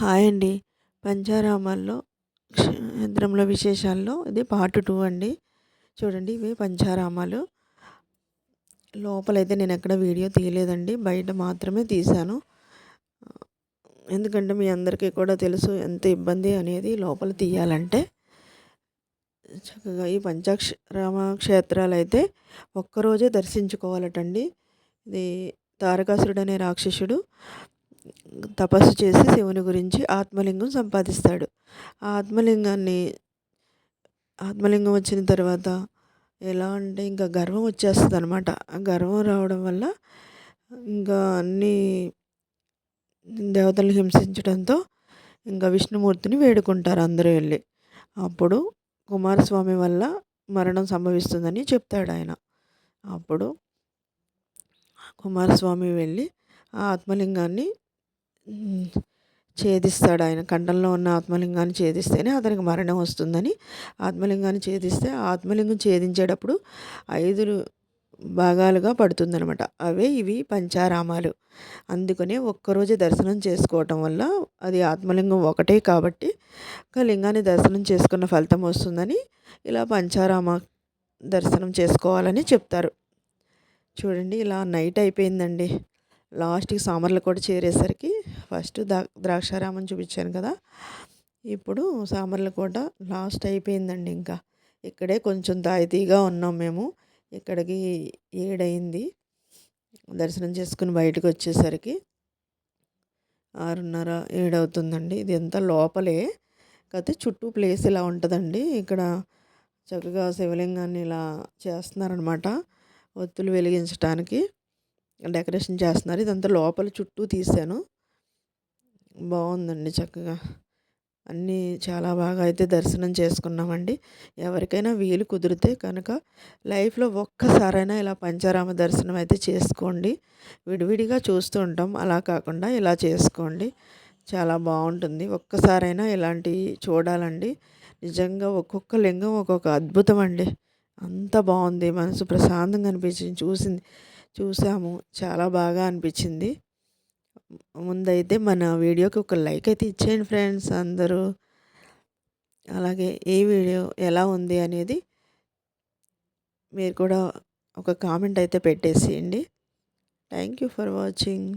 Hi అండి. పంచారామాల్లో క్షేత్రంలో విశేషాల్లో ఇది పార్ట్ టూ అండి. చూడండి ఇవి పంచారామాలు లోపలైతే నేను ఎక్కడ వీడియో తీయలేదండి. బయట మాత్రమే తీశాను. ఎందుకంటే మీ అందరికీ కూడా తెలుసు ఎంత ఇబ్బంది అనేది లోపల తీయాలంటే. చక్కగా ఈ పంచాక్షరామ క్షేత్రాలు అయితే ఒక్కరోజే దర్శించుకోవాలటండి. ఇది తారకాసురుడు అనే రాక్షసుడు. తపస్సు చేసి శివుని గురించి ఆత్మలింగం సంపాదిస్తాడు. ఆ ఆత్మలింగాన్ని ఆత్మలింగం వచ్చిన తర్వాత ఎలా అంటే ఇంకా గర్వం వచ్చేస్తుంది అనమాట ఆ గర్వం రావడం వల్ల ఇంకా అన్ని దేవతలను హింసించడంతో ఇంకా విష్ణుమూర్తిని వేడుకుంటారు అందరూ వెళ్ళి. అప్పుడు కుమారస్వామి వల్ల మరణం సంభవిస్తుందని చెప్తాడు ఆయన అప్పుడు కుమారస్వామి వెళ్ళి ఆ ఆత్మలింగాన్ని ఛేదిస్తాడు ఆయన. కంఠంలో ఉన్న ఆత్మలింగాన్ని ఛేదిస్తేనే అతనికి మరణం వస్తుందని. ఆత్మలింగాన్ని ఛేదిస్తే ఆత్మలింగం ఛేదించేటప్పుడు ఐదు భాగాలుగా పడుతుందనమాట అవే ఇవి పంచారామాలు. అందుకనే ఒక్కరోజే దర్శనం చేసుకోవటం వల్ల అది ఆత్మలింగం ఒకటే కాబట్టి ఒక లింగాన్ని దర్శనం చేసుకున్న ఫలితం వస్తుందని ఇలా పంచారామ దర్శనం చేసుకోవాలని చెప్తారు. చూడండి ఇలా నైట్ అయిపోయిందండి. లాస్ట్కి సామర్లు కూడా చేరేసరికి ఫస్ట్ దా ద్రాక్షారామం చూపించాను కదా. ఇప్పుడు సామర్లకోట లాస్ట్ అయిపోయిందండి ఇంకా. ఇక్కడే కొంచెం తాయితీగా ఉన్నాం మేము. ఇక్కడికి ఏడైంది దర్శనం చేసుకుని బయటకు వచ్చేసరికి ఆరున్నర ఏడవుతుందండి. ఇది అంతా లోపలే. కాకపోతే చుట్టూ ప్లేస్ ఇలా ఉంటుందండి. ఇక్కడ చక్కగా శివలింగాన్ని ఇలా చేస్తున్నారనమాట. ఒత్తులు వెలిగించడానికి డెకరేషన్ చేస్తున్నారు. ఇదంతా లోపల చుట్టూ తీసాను బాగుందండి చక్కగా. అన్నీ చాలా బాగా అయితే దర్శనం చేసుకున్నామండి. ఎవరికైనా వీలు కుదిరితే కనుక లైఫ్లో ఒక్కసారైనా ఇలా పంచారామ దర్శనం అయితే చేసుకోండి. విడివిడిగా చూస్తూ ఉంటాం. అలా కాకుండా ఇలా చేసుకోండి. చాలా బాగుంటుంది. ఒక్కసారైనా ఇలాంటివి చూడాలండి. నిజంగా ఒక్కొక్క లింగం ఒక్కొక్క అద్భుతం అండి. అంత బాగుంది. మనసు ప్రశాంతంగా అనిపించింది. చూసింది. చూసాము. చాలా బాగా అనిపించింది. ముందైతే మన వీడియోకి ఒక లైక్ అయితే ఇచ్చేయండి ఫ్రెండ్స్ అందరూ. అలాగే ఈ వీడియో ఎలా ఉంది అనేది మీరు కూడా ఒక కామెంట్ అయితే పెట్టేసేయండి. Thank you for watching.